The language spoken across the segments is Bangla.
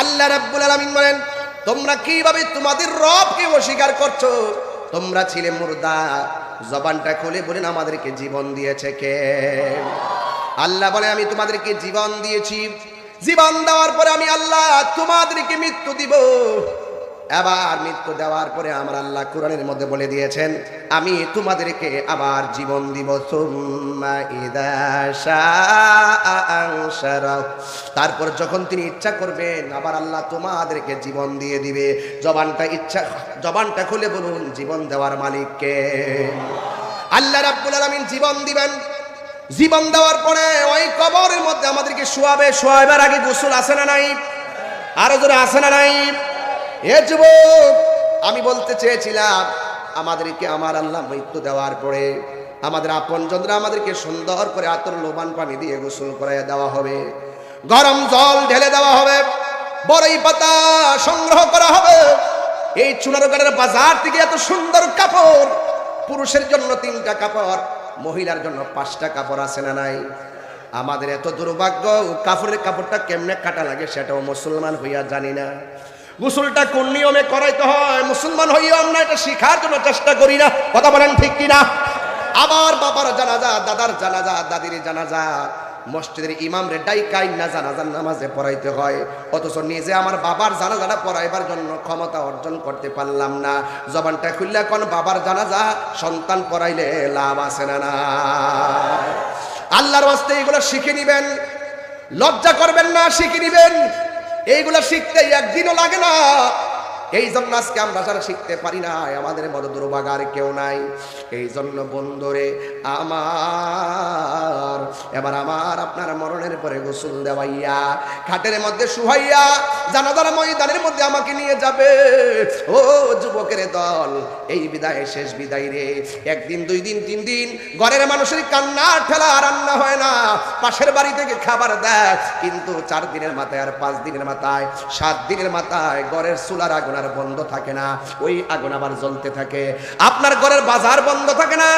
আল্লাহ রাব্বুল আলামিন বলেন, তোমরা কীভাবে তোমাদের রবকে অস্বীকার করছ? তোমরা ছিলে মুর্দা। জবানটা খুলে বলেন, আমাদেরকে জীবন দিয়েছে কে? আল্লাহ বলে, আমি তোমাদেরকে জীবন দিয়েছি। জীবন দেওয়ার পরে আমি আল্লাহ তোমাদেরকে মৃত্যু দিব। আবার মৃত্যু দেওয়ার পরে আমার আল্লাহ কোরআনের মধ্যে বলে দিয়েছেন, আমি তোমাদেরকে আবার জীবন দিব তারপর যখন তিনি ইচ্ছা করবেন, আবার আল্লাহ তোমাদেরকে জীবন দিয়ে দিবে। জবানটা ইচ্ছা, জবানটা খুলে বলুন, জীবন দেওয়ার মালিককে। আল্লাহ রাব্বুল আলামিন জীবন দিবেন। জীবন দেওয়ার পরে ওই কবরের মধ্যে আমাদেরকে শোয়াবে শোয়াবার আগে গোসল আসে না নাই? আরও জোরে আসে না নাই? এ যুবক, আমি বলতে চেয়েছিলাম, আমাদেরকে আমার আল্লাহ মৃত্যু দেওয়ার পরে আমাদের আপন আপনজনরা আমাদেরকে সুন্দর করে আতর লোবান পানি দিয়ে গোসল করাইয়া দেওয়া হবে। গরম জল ঢেলে দেওয়া হবে বড়ই পাতা সংগ্রহ করা হবে। এই চুনারগাড়ের বাজার থেকে এত সুন্দর কাপড়, পুরুষের জন্য তিনটা কাপড়, মহিলার জন্য পাঁচটা কাপড় আছে না নাই? আমাদের এত দুর্ভাগ্য, কাপড়ের কাপড়টা কেমনে কাটা লাগে সেটাও মুসলমান হইয়া জানি না। গোসলটা কোন নিয়মে করাইতে হয়? মুসলমান হইয়া আমরা এটা শিখার জন্য চেষ্টা করি না। কথা বলেন ঠিক কিনা? আবার বাবার জানাজা, দাদার জানাজা, দাদির জানাজা, মসজিদের ইমাম রে ডাইকাই না জানাজার নামাজে পড়াইতে হয়। অথচ নিজে আমার বাবার জানাজাটা পড়াইবার জন্য ক্ষমতা অর্জন করতে পারলাম না। জবানটা খুললে কোন বাবার জানাজা, সন্তান পড়াইলে লাভ আছে না না? আল্লাহর ওয়াস্তে এগুলো শিখে নিবেন। লজ্জা করবেন না, শিখে নিবেন। এইগুলো শিখতে একদিনও লাগে না। এই জন্য আজকে আমরা যারা শিখতে পারি না আমাদের মতো দুর্ভাগার কেউ নাই। এই জন্য বন্ধুরে, আমার, এবার আমার আপনার মরণের পরে গোসল দেওয়াইয়া, খাটের মধ্যে শুহাইয়া, জানাজার ময়দানের মধ্যে আমাকে নিয়ে যাবে। ও যুবকের দল, এই বিদায় শেষ বিদায় রে। একদিন, দুই দিন, তিন দিন, ঘরের মানুষের কান্না, ঠেলা, রান্না হয় না। পাশের বাড়ি থেকে খাবার দেয়, কিন্তু চার দিনের মাথায় আর পাঁচ দিনের মাথায়, সাত দিনের মাথায় ঘরের চুলার আগুন আর বন্ধ থাকে না, ওই আগুন আবার জ্বলতে থাকে। আপনার ঘরের বাজার বন্ধ থাকে না,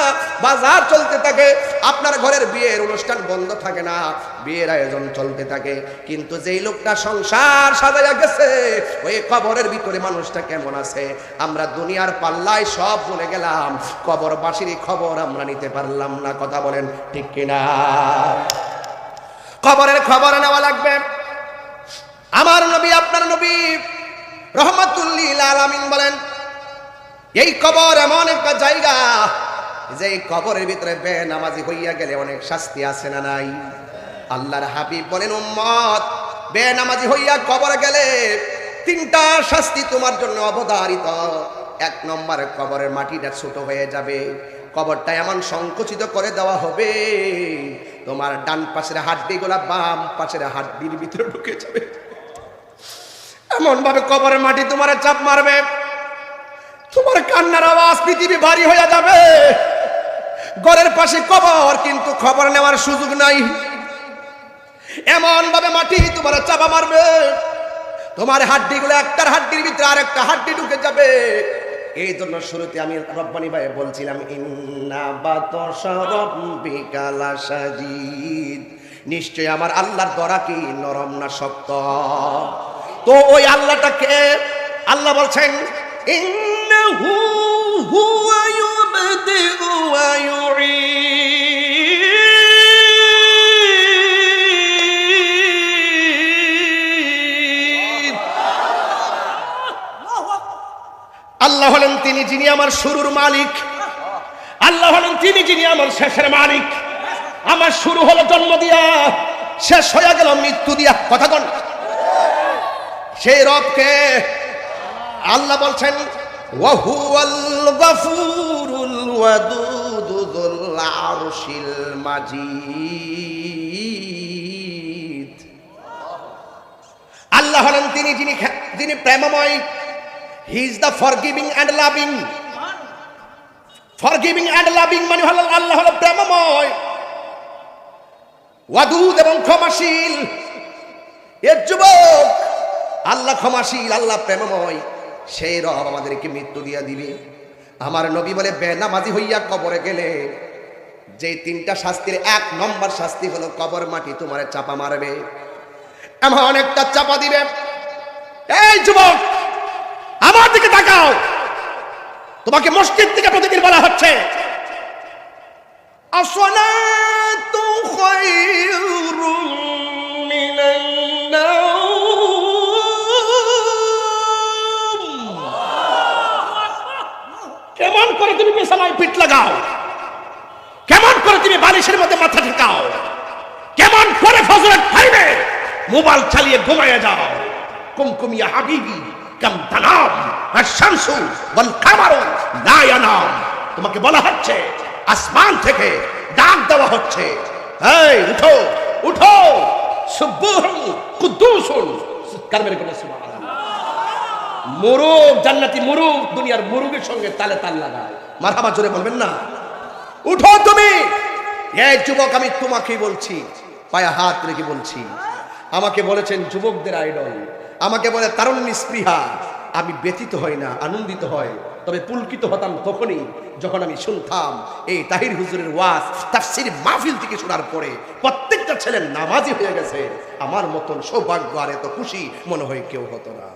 বাজার চলতে থাকে। আপনার ঘরের বিয়ের অনুষ্ঠান বন্ধ থাকে না, বিয়ের আয়োজন চলতে থাকে। কিন্তু যেই লোকটা সংসার সাজাইয়া গেছে, ওই কবরের ভিতরে মানুষটা কেমন আছে? আমরা দুনিয়ার পাল্লায় সব বলে গেলাম কবরবাসীরই খবর আমরা নিতে পারলাম না, কথা বলেন ঠিক কিনা? খবরের খবর নেওয়া লাগবে। আমার নবী, আপনার নবী রহমতুল্লিল আলামিন বলেন, এই কবর এমন একটা জায়গা যে কবরের ভিতরে বে নামাজি হইয়া গেলে অনেক শাস্তি আছে না নাই? আল্লাহর হাবিব বলেন, উম্মত বে নামাজি হইয়া কবর গেলে তিনটা শাস্তি তোমার জন্য অবধারিত। এক নম্বরে, কবরের মাটিটা ছোট হয়ে যাবে। কবরটা এমন সংকুচিত করে দেওয়া হবে, তোমার ডান পাশের হাড্ডিগুলা বাম পাশের হাড্ডির ভিতরে ঢুকে যাবে। এমন ভাবে কবরের মাটি তোমার চাপ মারবে। তোমার কান্নার আওয়াজ পৃথিবী ভারী হয়ে যাবে। ঘরের পাশে কবর, কিন্তু খবর নেওয়ার সুযোগ নাই। এমন ভাবে মাটি তোমার চাপা মারবে। তোমার হাড্ডিগুলো একটার হাড্ডির ভিতরে আর একটা হাড্ডি ঢুকে যাবে। এই জন্য শুরুতে আমি রব্বানি ভাই বলছিলাম নিশ্চয় আমার আল্লাহর দরা কি, নরম না শক্ত? তো ওই আল্লাহটাকে আল্লাহ বলছেন আল্লাহ হলেন তিনি যিনি আমার শুরুর মালিক। আল্লাহ হলেন তিনি যিনি আমার শেষের মালিক। আমার শুরু হলো জন্ম দিয়া, শেষ হয়ে গেল মৃত্যু দিয়া। কথা কন। সেই রবকে আল্লাহ বলছেন আল্লাহ হলেন তিনি যিনি যিনি প্রেমময়। He is the forgiving and loving forgiving and loving মানে হলো আল্লাহ হল প্রেমময়। ওয়াদুদ এবং ক্ষমাশীল। এর যুবক আল্লাহ ক্ষমাশীল, আল্লাহ প্রেমময়। সেই রব আমাদেরকে মৃত্যু দিয়া দিবে। আমার নবী বলে, বেনামাজি হইয়া কবরে গেলে। যে তিনটা শাস্তির, এক নম্বর শাস্তি হলো কবর মাটি তোমার চাপা মারবে। এমন একটা চাপা দিবে। এই যুবক, আমার দিকে তাকাও। তোমাকে মসজিদ থেকে প্রতিদিন বলা হচ্ছে। আসলাতু খায়রুম। কেমন করে তুমি বিছানায় পিঠ লাগাও? কেমন করে তুমি বালিশের মধ্যে মাথা ঠেকাও? কেমন করে ফজরের টাইমে মোবাইল চালিয়ে ঘুমাইয়া যাও? কুমকুমিয়া হাবিবি, কাম তানাম, আর শামসু, ওয়াল কামারু লা ইয়ানাম তোমাকে বলা হচ্ছে, আসমান থেকে ডাক দেওয়া হচ্ছে। এই, উঠো উঠো। সুবহুন কুদ্দুসুন। কারবের কোন সুবহানাল্লাহ। মুরুগ জান্নাতি মুরুগ দুনিয়ার মুরুগের সঙ্গে তালে তাল লাগায় মারহাবা জোরে বলবেন না? উঠো তুমি! এই যুবক, আমি তোমাকেই বলছি। পায়ে হাত রেখে বলছি। আমাকে বলেছেন, যুবকদের আইডল। আমাকে বলে তারুণ নিস্পৃহা আমি ব্যথিত হই না, আনন্দিত হয় তবে পুলকিত হতাম তখনই যখন আমি শুনতাম এই তাহির হুজুরের ওয়াজ, তাফসির মাহফিল থেকে শোনার পরে প্রত্যেকটা ছেলে নামাজি হয়ে গেছে। আমার মতন সৌভাগ্য আর এত খুশি মনে হয় কেউ হতো না।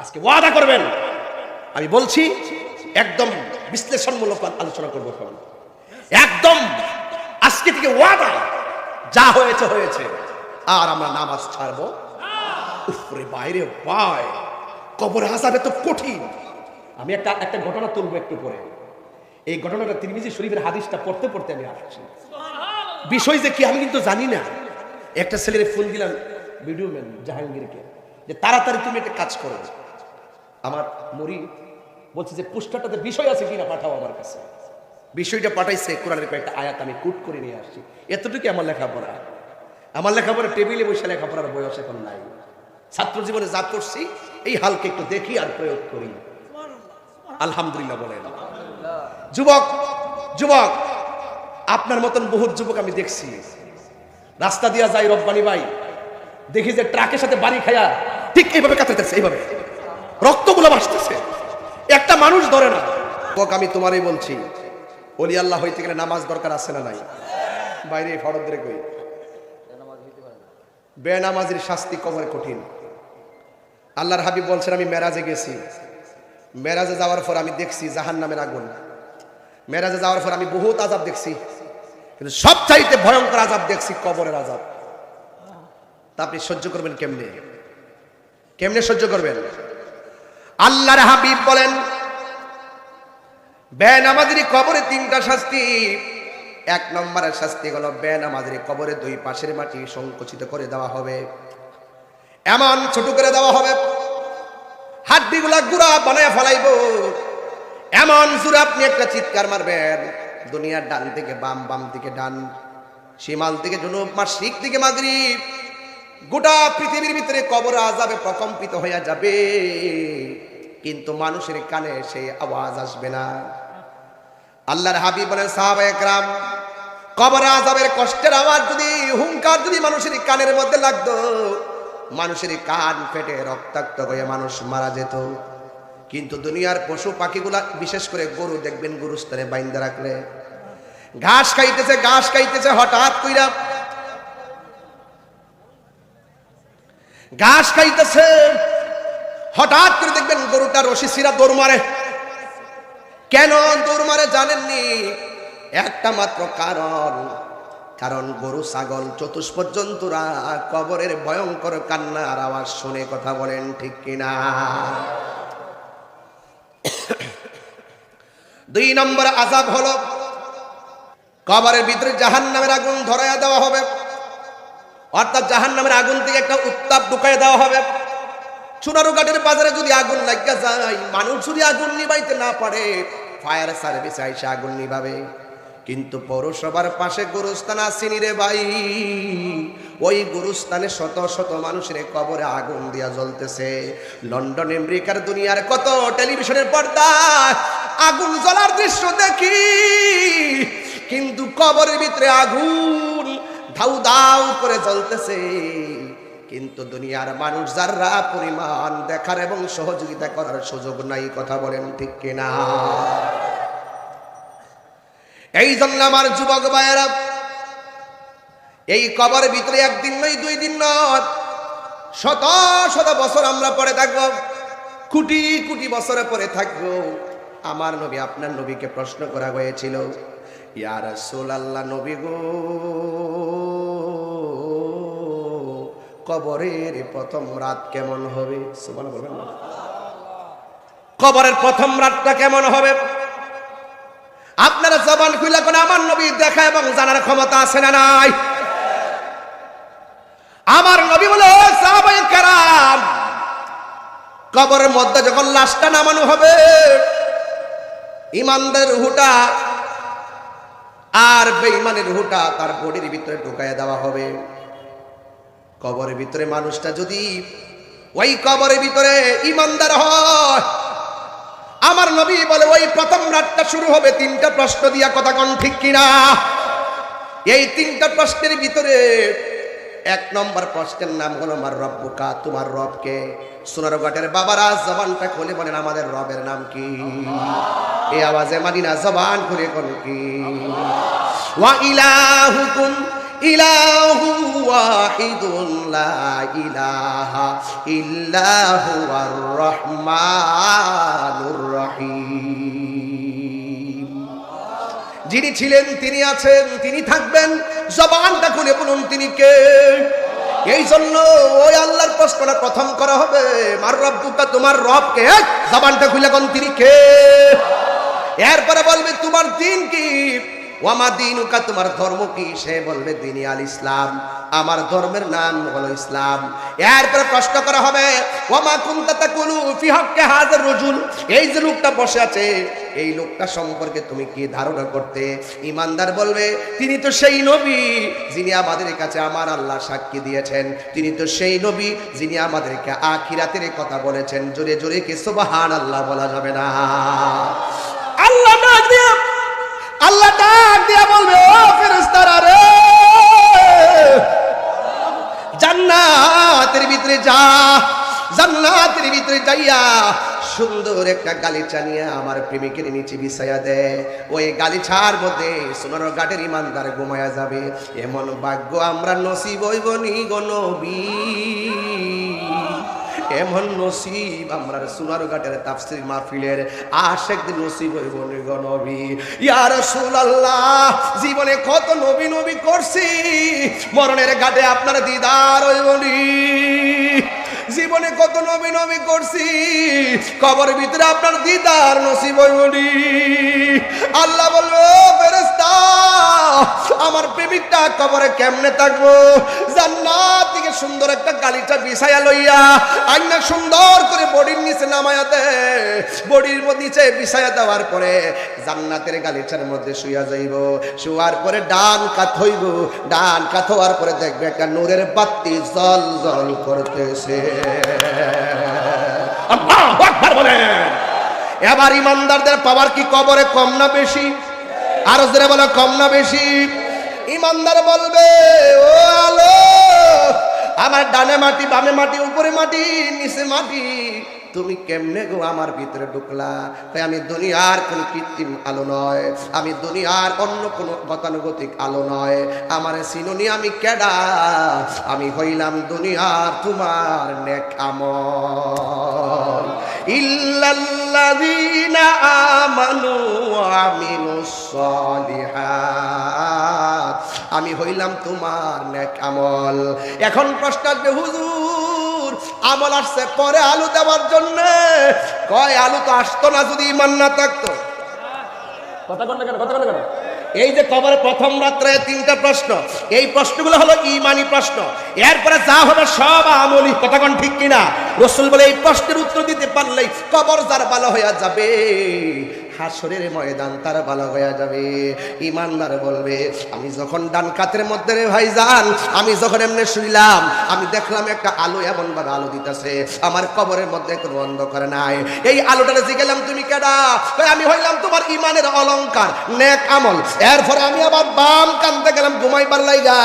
আজকে ওয়াদা করবেন। আমি বলছি, একদম বিশ্লেষণমূলক আলোচনা করব একদম আজকে থেকে ওয়াদা, যা হয়েছে হয়েছে। আর আমরা নামাজ ছাড়বো। উপরে বাইরে পায় কবর হাসাবে তো কঠিন। আমি একটা একটা ঘটনা তুলবো একটু পরে। এই ঘটনাটা তিরমিজি শরীফের হাদিসটা পড়তে পড়তে আমি আসছি। বিষয় যে কি আমি কিন্তু জানি না। একটা ছেলের ফোন দিলাম ভিডিও ম্যান জাহাঙ্গীরকে, যে তাড়াতাড়ি তুমি একটা কাজ করো। আমার মরি বলছে যে পুস্তকটাতে বিষয় আছে কিনা পাঠাও আমার কাছে। বিষয়টা পাঠাইছে, কোরআনের কয়েকটা আয়াত আমি কুট করে নিয়ে আসছি। এতটুকু আমার লেখাপড়া। আমার লেখাপড়া টেবিলে বসে লেখাপড়ার বয়স এখন নাই। ছাত্র জীবনে যা করছি, এই হালকে একটু দেখি আর প্রয়োগ করি। আলহামদুলিল্লাহ বলেন। যুবক যুবক, আপনার মতন বহুত যুবক আমি দেখছি। রাস্তা দিয়া যাই রব্বানি ভাই। দেখি যে ট্রাকের সাথে বাড়ি খায়া ঠিক এইভাবে কাটাতেছে এইভাবে। রক্তগুলো ভাসতেছে একটা মানুষ ধরে না। আমি তোমারই বলছি, অলি আল্লাহ হইতে গেলে নামাজ দরকার আছে না নাই? বাইরে ফরদ ধরে কই? বেনামাজির শাস্তি কবরে কঠিন। আল্লাহর হাবিব বলছেন, আমি মেরাজে গেছি। মেরাজে যাওয়ার পর আমি দেখছি জাহান নামের আগুন। মেরাজে যাওয়ার পর আমি বহুত আজাব দেখছি। কিন্তু সব চাইতে ভয়ঙ্কর আজাব দেখছি কবরের আজাব তা আপনি সহ্য করবেন কেমনে? কেমনে সহ্য করবেন? আল্লাহর হাবিব বলেন, বেনামাজির কবরে তিনটা শাস্তি। এক নম্বরের শাস্তি হলো বেনামাজির কবরে দুই পাশের মাটি সংকুচিত করে দেওয়া হবে। এমন ছোট করে দেওয়া হবে। হাড্ডিগুলা গুড়া বানায় ফেলাইব। এমন জোরে আপনি একটা চিৎকার মারবেন, দুনিয়ার ডান থেকে বাম বাম থেকে ডান, সীমাল থেকে জনুব, মাসিক থেকে মাগরিব। গোটা পৃথিবীর ভিতরে কবর আজাবে প্রকম্পিত হইয়া যাবে। কিন্তু মানুষের কানে সেই আওয়াজ আসবে না। আল্লাহর হাবিব বলেন, সাহাবা একরাম, কবর আজাবের কষ্টের আওয়াজ যদি হুঙ্কার যদি মানুষের কানের মধ্যে লাগতো, মানুষের কান ফেটে রক্তাক্ত হয়ে মানুষ মারা যেত। কিন্তু দুনিয়ার পশু পাখিগুলা, বিশেষ করে গরু, দেখবেন গুরুস্থানে বাইন্দা রাখলে। ঘাস খাইতেছে ঘাস খাইতেছে, হঠাৎ কইরা ঘাস খাইতেছে। হঠাৎ করে দেখবেন গরুটা রশি সিরা দৌড় মারে। কেন দৌড় মারে জানেননি? একটা মাত্র কারণ। কারণ গরু, ছাগল চতুষ্পদ জন্তুরা কবরের ভয়ঙ্কর কান্নার আওয়াজ শুনে কথা বলেন, ঠিক কিনা? দুই নম্বর আজাব হলো, কবরের ভিতরে জাহান নামের আগুন ধরাইয়া দেওয়া হবে। অর্থাৎ জাহান নামের আগুন থেকে একটা উত্তাপ ঢুকাই দেওয়া হবে। চুনারু ঘাটের বাজারে যদি আগুন লাগা যায়, মানুষ যদি আগুন নিবাইতে না পারে, ফায়ার সার্ভিস আইসে আগুন নিভাবে। কিন্তু পৌরসভার পাশে গুরুস্থান আসেনি রে ভাই। ওই গুরুস্থানে শত শত মানুষের কবরে আগুন দিয়া জ্বলতেছে। লন্ডন, আমেরিকার দুনিয়ার কত টেলিভিশনের পর্দায় আগুন জ্বলার দৃশ্য দেখি। কিন্তু কবরের ভিতরে আগুন ধাউ দাউ করে জ্বলতেছে কিন্তু দুনিয়ার মানুষ যারা পরিমাণ দেখার এবং সহযোগিতা করার সুযোগ নাই, কথা বলেন ঠিক কিনা? এই জন্য আমার যুবক ভাইয়েরা, এই কবর ভিতরে একদিন নয়, দুই দিন নয়, শত শত বছর আমরা পরে থাকব, কোটি কোটি বছরে পরে থাকব। আমার নবী আপনার নবীকে প্রশ্ন করা হয়েছিল ইয়ার আল্লাহ নবী গো কবরের প্রথম রাত কেমন হবে? কবরের প্রথম রাতটা কেমন হবে? আপনারা জবান খুলে করে আমার নবী দেখা এবং জানার ক্ষমতা আছে না নাই? আমার নবী বলে "ও কবরের মধ্যে যখন লাশটা নামানো হবে, ইমানদের রুহুটা আর বেঈমানের রুহুটা তার বডির ভিতরে ঢুকাইয়া দেওয়া হবে। কবরের ভিতরে মানুষটা যদি ওই কবরের ভিতরে ইমানদার হয়, আমার নবী বলে ওই প্রথম রাতটা শুরু হবে তিনটা প্রশ্ন দিয়া কথা কোন ঠিক কিনা? এই তিনটা প্রশ্নের ভিতরে এক নম্বর প্রশ্নের নাম হলো আমার রব্বুকা, তোমার রবকে? সোনার ঘাটের বাবারা জবানটা খুলে বলেন, আমাদের রবের নাম কি? এই আওয়াজে মানি না জবান খুলে কোন কি? ওয়া ইলাহুকুম ইলাহু ওয়াহিদুন লা ইলাহা ইল্লা হুয়ার রহমানুর রহিম। যিনি ছিলেন তিনি আছেন তিনি থাকবেন জবানটা খুলে বলুন তিনি কে? এই জন্য ওই আল্লাহর প্রশ্নটা প্রথম করা হবে। মার রব্বুকা তোমার রব কে এই, জবানটা খুলে কোন তিনি কে? এরপরে বলবে তোমার দিন কি? ওয়ামা দিনুকা, তোমার ধর্ম কি? সে বলবে, দিনী আল ইসলাম। আমার ধর্মের নাম হলো ইসলাম। এরপরে প্রশ্ন করা হবে, ওয়ামা কুনতা তাকুলু ফি হক্কে হাজার রজুল? এই যে লোকটা বসে আছে, এই লোকটা সম্পর্কে তুমি কি ধারণা করতে? ইমানদার বলবে, তিনি তো সেই নবী যিনি আমাদের কাছে আমার আল্লাহ সাক্ষী দিয়েছেন। তিনি তো সেই নবী যিনি আমাদেরকে আখিরাতের কথা বলেছেন। জোরে জোরে কে সুবহান আল্লাহ বলা যাবে না? আল্লাহ ডাক দিয়ে বলবে, ও ফেরেশতারা রে! জান্নাতের ভিতরে যা, জান্নাতের ভিতরে যাইয়া সুন্দর একটা গালিচা নিয়ে আমার প্রেমিকের নিচে বিছাইয়া দেয় ওই গালিছার মধ্যে সোনার গাটের ইমানদার ঘুমায়া যাবে। এমন ভাগ্য আমরা নসিব হইব নি গো নবী। এমন নসিব? আমরা সোনার ঘাটের তাফসির মাহফিলের আশেক দিন নসিব হইব নবী। ইয়া রাসূলুল্লাহ, জীবনে কত নবী নবী করছি। মরণের ঘাটে আপনার দিদার হইব নি। জীবনে কত নবী নবী করছি। কবরের ভিতরে আপনার দিদার নসিব হইবনি আল্লাহ বলব ফেরেশতা আমার প্রেমিকটা কবরে কেমনে থাকব? জান্নাত থেকে সুন্দর একটা গালিটা বিছাইয়া লইয়া আইনা সুন্দর করে বডির নিচে নামায়া দে। বডির নিচে বিছাইয়া দেওয়ার পরে জান্নাতের গালিটার মধ্যে শুয়া যাইব। শুয়ার পরে ডান কাত হইব। ডান কাত হওয়ার পরে দেখবে একটা নূরের বাতি জল জল করতেছে। এবার ইমানদারদের পাওয়ার কি কবরে কম না বেশি? আরও জোরে বলে, কম না বেশি। ইমানদার বলবে, ও আলো, আমার ডানে মাটি, বামে মাটি, উপরে মাটি, নিচে মাটি, তুমি কেমনে গো আমার ভিতরে ঢুকলা? তাই আমি দুনিয়ার কোন কৃত্রিম আলো নয়, আমি দুনিয়ার অন্য কোনো গতানুগতিক আলো নয়। আমার সিনুনি আমি কেডা আমি হইলাম দুনিয়ার তোমার নেক আমল। আমি হইলাম তোমার আমল। এখন প্রশ্ন আসবে, হুজুর, আমল আসছে পরে আলু দেওয়ার জন্য? কয়, আলু তো আসতো না যদি ইমান না থাকতো? কথা কন কেন? কথা কেন? এই যে কবরে প্রথম রাত্রে তিনটা প্রশ্ন, এই প্রশ্নগুলো হলো ইমানি প্রশ্ন। এরপরে যা হবে সব আমলি কথাগণ ঠিক কিনা? রসুল বলে, এই প্রশ্নের উত্তর দিতে পারলেই কবর যার ভালো হয়ে যাবে। হাসরের ময়দান, তার ভালো হয়ে যাবে। ইমানদার বলবে, আমি যখন ডান কাতের মধ্যে রে ভাই যান আমি যখন এমনি শুইলাম, আমি দেখলাম একটা আলো এমন ভাবে আলো দিতেছে, আমার কবরের মধ্যে কোনো অন্ধকার নাই। এই আলোটারে জিগেলাম তুমি কেডা? আমি হইলাম তোমার ইমানের অলংকার, নেক আমল। এরপরে আমি আবার বাম কানতে গেলাম, ঘুমাইবার লাইগা।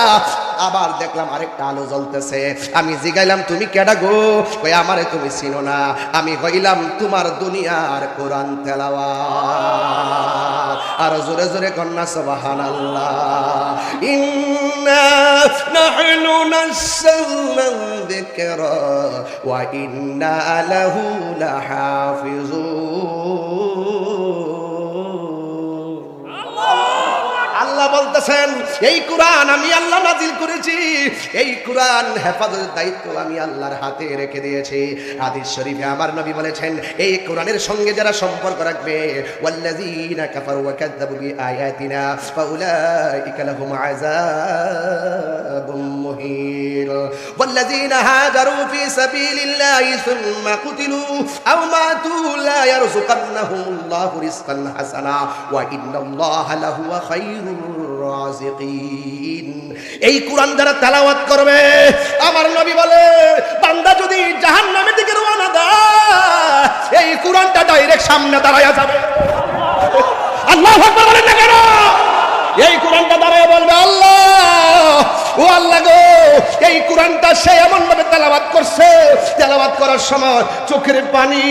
আবার দেখলাম আরেকটা আলো জ্বলতেছে। আমি জিগাইলাম, তুমি কেডা গো? কই, আমারে তুমি চিনো না। আমি হইলাম তোমার দুনিয়ার কোরআন তেলাওয়া আর জোরে জোরে কন্যা সবাহান আল্লাহ ইন্না নাহনু নাসালনা যিকরা ওয়া ইন্না লাহু লাহাফিজুন। বলতেছেন, এই কোরআন আমি আল্লাহ নাজিল করেছি। এই কোরআন হেফাজতের দায়িত্ব আমি আল্লাহর হাতে রেখে দিয়েছি। হাদিস শরীফে আমার নবী বলেছেন, এই কোরআনের সঙ্গে যারা সম্পর্ক রাখবে, ওয়াল্লাযীনা কাফারু ওয়া কাযযাবু বিআয়াতিনা, ফাউলাইকা লাহুম আযাবুম মুহিন। ওয়াল্লাযীনা হাজারু ফি সাবিলিল্লাহি সুম্মা কুতিলু, আও মাতু লা ইয়ারযুকান্নাহুমুল্লাহু রিজকান হাসানা, ওয়া ইন্নাল্লাহা লাহুয়া খায়রুর এই কোরআন যারা তেলাওয়াত করবে, আমার নবী বলে, বান্দা যদি জাহান্নামের দিকে রওনা দেয়, এই কোরআনটা ডাইরেক্ট সামনে দাঁড়ায়া যাবে। আল্লাহু বলেন না কেন? এই কোরআনটা দাঁড়ায় বলবে আল্লাহ। ও আল্লাহ গো, এই কোরআনটা সে এমন ভাবে তেলাওয়াত করছে, তেলাওয়াত করার সময় চোখের পানি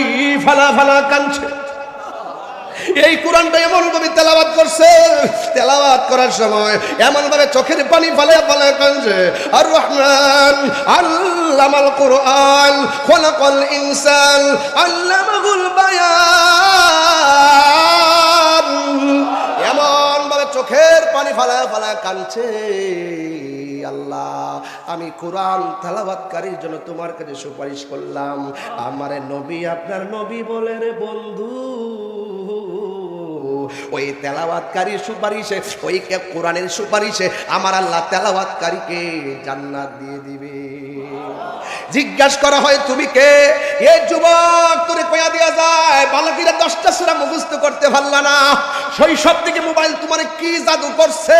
ফালা ফালা কাঁদছে। এই কোরআনটা এমন ভাবে তেলাওয়াত করছে, তেলাওয়াত করার সময় এমন ভাবে চোখের পানি ফালে ফালে কাঁদছে, আর রহমান, আল্লামাল কোরআন, খলাকাল ইনসান, আল্লামাহুল বায়ান। এমন ভাবে চোখের পানি ফালা ফালা কাঁদছে, আল্লাহ, আমি কোরআন তেলাওয়াতকারীর জন্য তোমার কাছে সুপারিশ করলাম। আমার নবী, আপনার নবী বলে রে বন্ধু। ওই তেলাওয়াতকারী সুপারিশে, ওই কোরআনের সুপারিশে আমার আল্লাহ তেলাওয়াতকারীকে জান্নাত দিয়ে দিবে। জিজ্ঞাসা করা হয়, তুমি কে? এ যুবক, তোরে কয়া দিয়া যায়, বালকিরা দশটা সুরা মুখস্থ করতে পারল না। শৈশব থেকে মোবাইল তোমার কি জাদু করছে?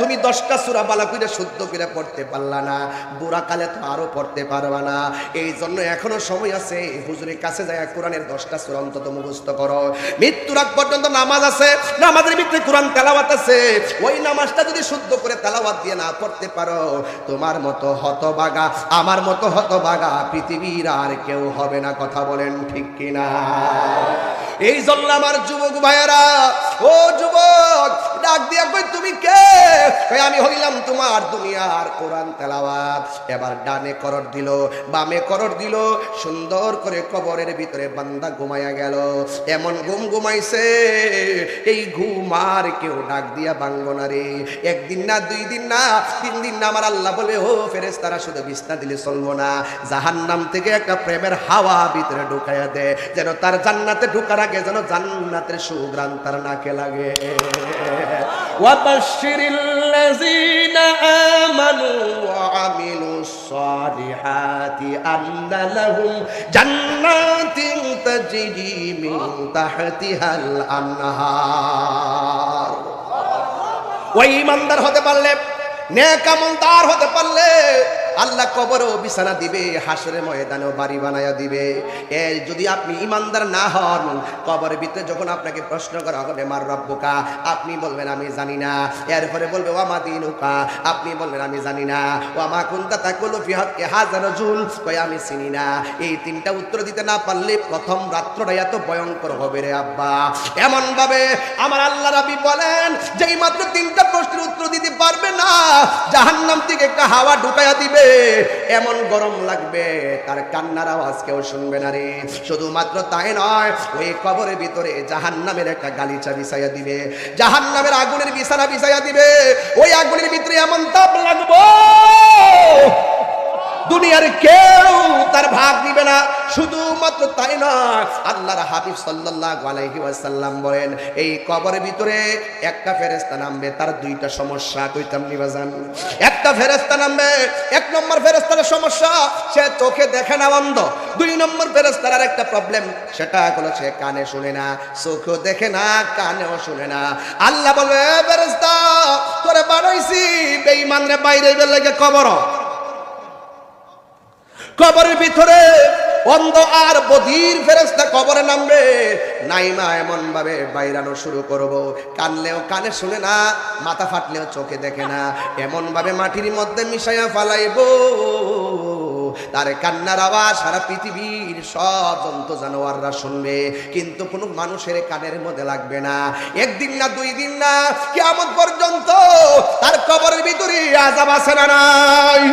তুমি দশটা সুরা বালা করে শুদ্ধ করে পড়তে পারলা না, বুড়া কালে তো আরও পড়তে পারবা না। এই জন্য এখনও সময় আছে, হুজুরের কাছে যায় কোরআনের দশটা সুরা অন্তত মুখস্থ করো। মৃত্যুর আগ পর্যন্ত নামাজ আছে, নামাজের ভিতরে কোরআন তেলাওয়াত আছে। ওই নামাজটা যদি শুদ্ধ করে তেলাওয়াত দিয়ে না পড়তে পারো, তোমার মতো হতবাগা, আমার মতো হতবাগা পৃথিবীর আর কেউ হবে না, কথা বলেন ঠিক কিনা? এই জন্য আমার যুবক ভাইয়েরা ও যুবক ডাক দিয়া কই তুমি কে? কই আমি হইলাম তোমার দুনিয়ার কোরআন তেলাওয়াত। এবার ডানে করর দিল, বামে করর দিল, সুন্দর করে কবরের ভিতরে বান্দা ঘুমায়া গেল। এমন ঘুম ঘুমাইছে, এই ঘুম আর কেউ ডাক দিয়া ভাঙবো না রে। একদিন না, দুই দিন না, তিন দিন না, আমার আল্লাহ বলে, ও ফেরেস তারা শুধু বিছনা দিলে চলবো না। জাহান্নাম থেকে একটা প্রেমের হাওয়া ভিতরে ঢুকাইয়া দে, যেন তার জান্নাতে ঢুকার আগে যেন জান্নাতের সুগ্রান তার নাকে লাগে। وبشر الذين آمنوا وعملوا الصالحات أن لهم جنات تجري من تحتها الأنهار ওই ইমানদার হতে পারলে নেক আমলদার হতে পারলে আল্লাহ কবরও বিছানা দিবে হাসরে ময়দানেও বাড়ি বানায়া দিবে। এ, যদি আপনি ইমানদার না হন, কবরের ভিতরে যখন আপনাকে প্রশ্ন করা হবে, মার রব্বকা? আপনি বলবেন, আমি জানি না। এরপরে বলবে ওয়ামা দিনুকা? আপনি বলবেন, আমি জানি না। ওয়ামা কুন্তা তাকুলু ফি হক্কে হাজার জুল কই আমি চিনি না। এই তিনটা উত্তর দিতে না পারলে প্রথম রাত্রটা এত ভয়ঙ্কর হবে রে আব্বা। এমন ভাবে আমার আল্লাহ রাবি বলেন যেই মাত্র তিনটা প্রশ্নের উত্তর দিতে পারবে না, জাহান্নাম থেকে একটা হাওয়া ঢুকাইয়া দিবে। এমন গরম লাগবে, তার কান্নার আওয়াজ কেউ শুনবে না রে। শুধুমাত্র তাই নয়, ওই কবরের ভিতরে জাহান্নামের একটা গালিচা বিছাইয়া দিবে, জাহান্নামের আগুনের বিছানা বিছাইয়া দিবে, ওই আগুনের ভিতরে এমন তাপ লাগবো। দুনিয়ার কেউ তার ভাগ দিবে না। শুধুমাত্র তাই নয়, আল্লাহর হাবিব সাল্লাল্লাহু আলাইহি ওয়াসাল্লাম বলেন, এই কবরের ভিতরে একটা ফেরেশতা নামবে, তার দুইটা সমস্যা কইতাম নিবাজান একটা ফেরেশতা নামবে, এক নম্বর ফেরেশতার সমস্যা, সে চোখে দেখে না অন্ধ দুই নম্বর ফেরেশতার আর একটা প্রবলেম সেটা হলো সে কানে শুনে না, চোখেও দেখে না, কানেও শুনে না। আল্লাহ বলবে "এ ফেরেশতা, তোরে বানাইছি বেঈমান রে বাইরে বেলে কবর। কবরের ভিতরে অন্ধ আর বধির ফেরেস্তা কবরে নামবে। নাইমা এমন ভাবে বাইরানো শুরু করব। কানলেও কানে শুনে না, মাথা ফাটলেও চোখে দেখে না। এমন ভাবে মাটির মধ্যে মিশাইয়া ফালাইব। তার কান্নার আওয়াজ সারা পৃথিবীর সব জন্তু জানোয়াররা শুনবে। কিন্তু কোনো মানুষের কানের মধ্যে লাগবে না। একদিন না, দুই দিন না কেমন পর্যন্ত তার কবরের ভিতরে আজাব আছে না নাই।